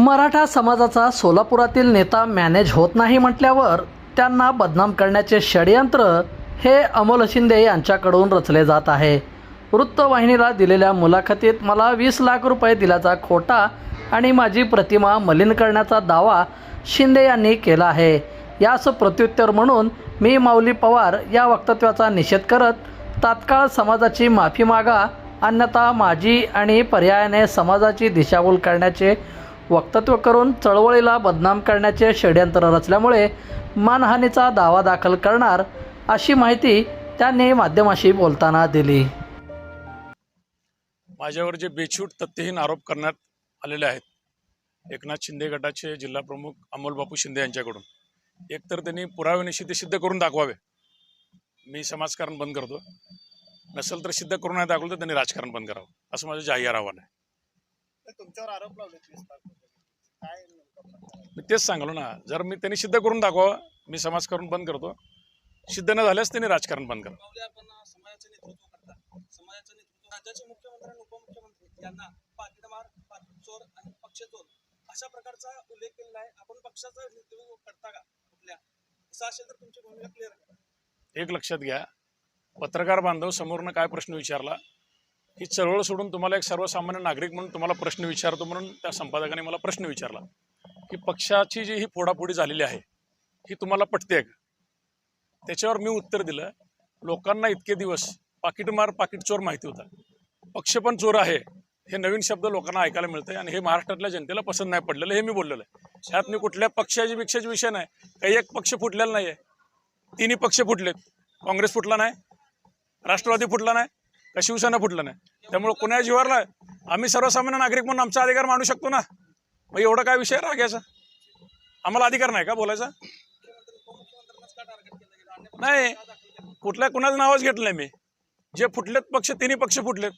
मराठा समाजाचा सोलापुरातील नेता मॅनेज होत नाही म्हटल्यावर त्यांना बदनाम करण्याचे षडयंत्र हे अमोल शिंदे यांच्याकडून रचले जात आहे. वृत्तवाहिनीला दिलेल्या मुलाखतीत मला वीस लाख रुपये दिल्याचा खोटा आणि माझी प्रतिमा मलिन करण्याचा दावा शिंदे यांनी केला आहे. यास प्रत्युत्तर म्हणून मी माऊली पवार या वक्तव्याचा निषेध करत तात्काळ समाजाची माफी मागा अन्यथा माझी आणि पर्यायाने समाजाची दिशाभूल करण्याचे वक्तव्य करून चळवळीला बदनाम करण्याचे षडयंत्र रचल्यामुळे मानहानीचा दावा दाखल करणार अशी माहिती त्यांनी माध्यमाशी बोलताना दिली. माझ्यावर जे बेछूट तथ्यहीन आरोप करण्यात आलेले आहेत एकनाथ शिंदे गटाचे जिल्हा प्रमुख अमोल बापू शिंदे यांच्याकडून एकतर त्यांनी पुराव्यानिशी ते सिद्ध करून दाखवावे. मी समाजकारण बंद करतो नसेल तर सिद्ध करून नाही दाखवलं तर त्यांनी राजकारण बंद करावं असं माझं जाहीर आव्हान आहे. तुमच्यावर आरोप लावले. काय? मी तेच सांगलो ना जर मी त्यांनी सिद्ध करून दाखवावं मी समाजकारण बंद करतो. सिद्ध न झाल्यास त्यांनी राजकारण बंद करावं पावले आपण समाजाचं नेतृत्व करता. समाजाचं नेतृत्व राज्याचे मुख्यमंत्री आणि उपमुख्यमंत्री यांना पाकिटमार चोर आणि पक्षचोर अशा प्रकारचा उल्लेख केलेला आहे. आपण पक्षाचं नेतृत्व करता का कुठल्या? असं असेल तर तुमची भूमिका क्लिअर एक लक्षात घ्या पत्रकार बांधव समोरनं काय प्रश्न विचारला ही चळवळ सोडून तुम्हाला एक सर्वसामान्य नागरिक म्हणून तुम्हाला प्रश्न विचारतो म्हणून त्या संपादकाने मला प्रश्न विचारला की पक्षाची जी ही फोडाफोडी झालेली आहे ही तुम्हाला पटते का? त्याच्यावर मी उत्तर दिलं लोकांना इतके दिवस पाकिटमार पाकिट चोर माहिती होता. पक्ष पण चोर आहे हे नवीन शब्द लोकांना ऐकायला मिळतंय आणि हे महाराष्ट्रातल्या जनतेला पसंत नाही पडलेलं हे मी बोललेलं आहे. ह्यात मी कुठल्या पक्षाची पेक्षाचे विषय नाही काही एक पक्ष फुटलेला नाही आहे तिन्ही पक्ष फुटलेत. काँग्रेस फुटला नाही राष्ट्रवादी फुटला नाही का शिवसेना फुटलं नाही? त्यामुळे कुणा जीवारला आम्ही सर्वसामान्य नागरिक म्हणून आमचा अधिकार मांडू शकतो ना? मग एवढा काय विषय रागायचा आम्हाला अधिकार नाही का बोलायचा? नाही. कुठल्या कुणाचं नावच घेतलं नाही मी. जे फुटलेत पक्ष तिन्ही पक्ष फुटलेत.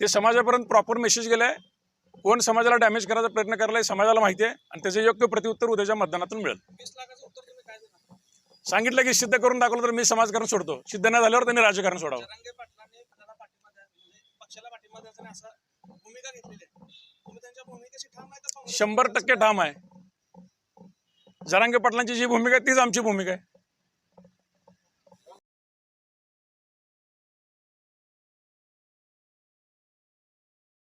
ते समाजापर्यंत प्रॉपर मेसेज गेलाय. कोण समाजाला डॅमेज करायचा प्रयत्न करायला समाजाला माहिती आहे. आणि त्याचं योग्य प्रत्युत्तर उद्याच्या मतदानातून मिळेल वीस लाखाचं उत्तर तुम्ही काय देणार सांगितलं की सिद्ध करून दाखवलं तर मी समाजकारण सोडतो. सिद्ध नाही झाल्यावर त्यांनी राजकारण सोडावं. म्हणजे शंभर टक्के ठाम आहे. जरांगे पाटलांची जी भूमिका आहे तीच आमची भूमिका आहे.